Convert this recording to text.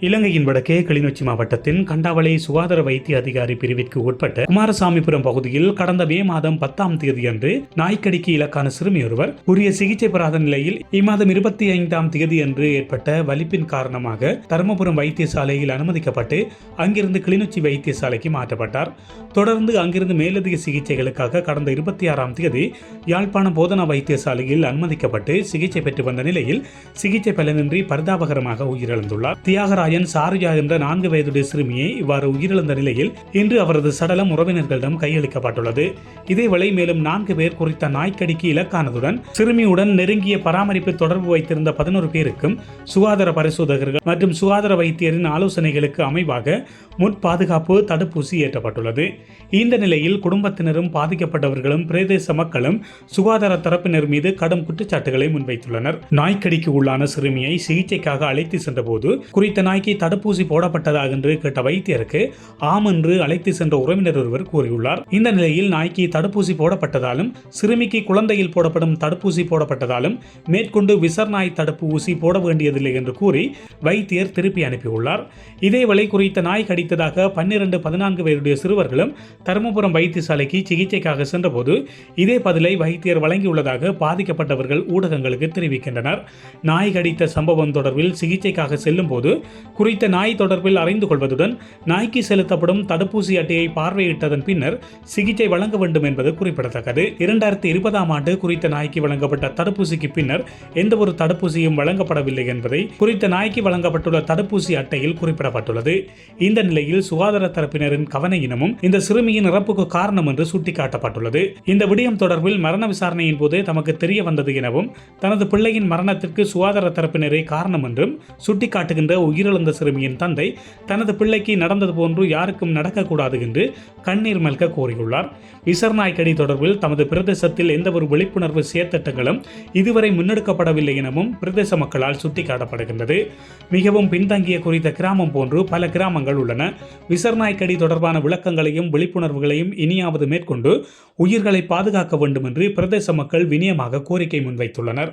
இலங்கையின் வடக்கே கிளிநொச்சி மாவட்டத்தின் கண்டாவளை சுகாதார வைத்திய அதிகாரி பிரிவிற்கு உட்பட்ட குமாரசாமிபுரம் பகுதியில் கடந்த மே மாதம் பத்தாம் தேதியன்று நாய்க்கடிக்கு இலக்கான சிறுமியொருவர் உரிய சிகிச்சை பெறாத நிலையில் இம்மாதம் இருபத்தி ஐந்தாம் தேதியன்று ஏற்பட்ட வலிப்பின் காரணமாக தருமபுரம் வைத்தியசாலையில் அனுமதிக்கப்பட்டு அங்கிருந்து கிளிநொச்சி வைத்தியசாலைக்கு மாற்றப்பட்டார். தொடர்ந்து அங்கிருந்து மேலதிக சிகிச்சைகளுக்காக கடந்த இருபத்தி ஆறாம் தேதி யாழ்ப்பாணம் போதனா வைத்தியசாலையில் அனுமதிக்கப்பட்டு சிகிச்சை பெற்று வந்த நிலையில் சிகிச்சை பலனின்றி பரிதாபகரமாக உயிரிழந்துள்ளார். தியாகராஜ் தியாகராஜன் சாருஜா என்ற நான்கு வயதுடைய சிறுமியை இவ்வாறு உயிரிழந்த நிலையில் இன்று அவரது சடலம் உறவினர்களிடம் கையளிக்கப்பட்டுள்ளது. இதேவேளை மேலும் நான்கு பேர் குறித்த நாய்க்கடிக்கு இலக்கானதுடன் சிறுமியுடன் நெருங்கிய பராமரிப்பு தொடர்பு வைத்திருந்த பதினோரு பேருக்கும் சுகாதார பரிசோதகர்கள் மற்றும் சுகாதார வைத்தியரின் ஆலோசனைகளுக்கு அமைவாக முற்பாதுகாப்பு தடுப்பூசி ஏற்றப்பட்டுள்ளது. இந்த நிலையில் குடும்பத்தினரும் பாதிக்கப்பட்டவர்களும் பிரதேச மக்களும் சுகாதார தரப்பினர் மீது கடும் குற்றச்சாட்டுகளை முன்வைத்துள்ளனர். நாய்க்கடிக்கு உள்ளான சிறுமியை சிகிச்சைக்காக அழைத்து சென்றபோது குறித்த நாய் நாய்க்கு தடுப்பூசி போடப்பட்டதாக என்று கேட்ட வைத்தியருக்கு ஆம் என்று அழைத்து சென்ற உறவினர் ஒருவர் கூறியுள்ளார். இந்த நிலையில் நாய்க்கு தடுப்பூசி போடப்பட்டதாலும் சிறுமிக்கு குழந்தையில் போடப்படும் தடுப்பூசி போடப்பட்டதாலும் மேற்கொண்டு விசர் நாய் தடுப்பு ஊசி போட வேண்டியதில்லை என்று கூறி வைத்தியர் திருப்பி அனுப்பியுள்ளார். இதேவேளை குறித்த நாய் கடித்ததாக பன்னிரண்டு பதினான்கு பேருடைய சிறுவர்களும் தருமபுரம் வைத்தியசாலைக்கு சிகிச்சைக்காக சென்றபோது இதே பதிலை வைத்தியர் வழங்கியுள்ளதாக பாதிக்கப்பட்டவர்கள் ஊடகங்களுக்கு தெரிவிக்கின்றனர். நாய் கடித்த சம்பவம் தொடர்பில் சிகிச்சைக்காக செல்லும் போது குறித்த நாய் தொடர்பில் அறிந்து கொள்வதுடன் நாய்க்கு செலுத்தப்படும் தடுப்பூசி அட்டையை பார்வையிட்டதன் பின்னர் சிகிச்சை வழங்க வேண்டும் என்பது குறிப்பிடத்தக்கது. இரண்டாயிரத்தி இருபதாம் ஆண்டு குறித்த நாய்க்கு வழங்கப்பட்ட தடுப்பூசிக்கு பின்னர் எந்த ஒரு தடுப்பூசியும் வழங்கப்படவில்லை என்பதை குறித்த நாய்க்கு வழங்கப்பட்டுள்ள தடுப்பூசி அட்டையில் குறிப்பிடப்பட்டுள்ளது. இந்த நிலையில் சுகாதார தரப்பினரின் கவனையினமும் இந்த சிறுமியின் இறப்புக்கு காரணம் என்று சுட்டிக்காட்டப்பட்டுள்ளது. இந்த விடயம் தொடர்பில் மரண விசாரணையின் போது தமக்கு தெரிய வந்தது எனவும் தனது பிள்ளையின் மரணத்திற்கு சுகாதார தரப்பினரே காரணம் என்றும் சுட்டிக்காட்டுகின்ற உயிரிழந்த வந்த சிறுமியின் தந்தை தனது பிள்ளைக்கு நடந்தது போன்று யாருக்கும் நடக்கக்கூடாது என்று கண்ணீர் மல்க கோரியுள்ளார். விசர்நாய்க்கடி தொடர்பில் தமது பிரதேசத்தில் எந்தவொரு விழிப்புணர்வு செயற்திட்டங்களும் இதுவரை முன்னெடுக்கப்படவில்லை எனவும் பிரதேச மக்களால் சுட்டிக்காட்டப்படுகின்றது. மிகவும் பின்தங்கிய குறித்த கிராமம் போன்று பல கிராமங்கள் உள்ளன. விசர்நாய்க்கடி தொடர்பான விளக்கங்களையும் விழிப்புணர்வுகளையும் இனியாவது மேற்கொண்டு உயிர்களை பாதுகாக்க வேண்டும் என்று பிரதேச மக்கள் வினியமாக கோரிக்கை முன்வைத்துள்ளனர்.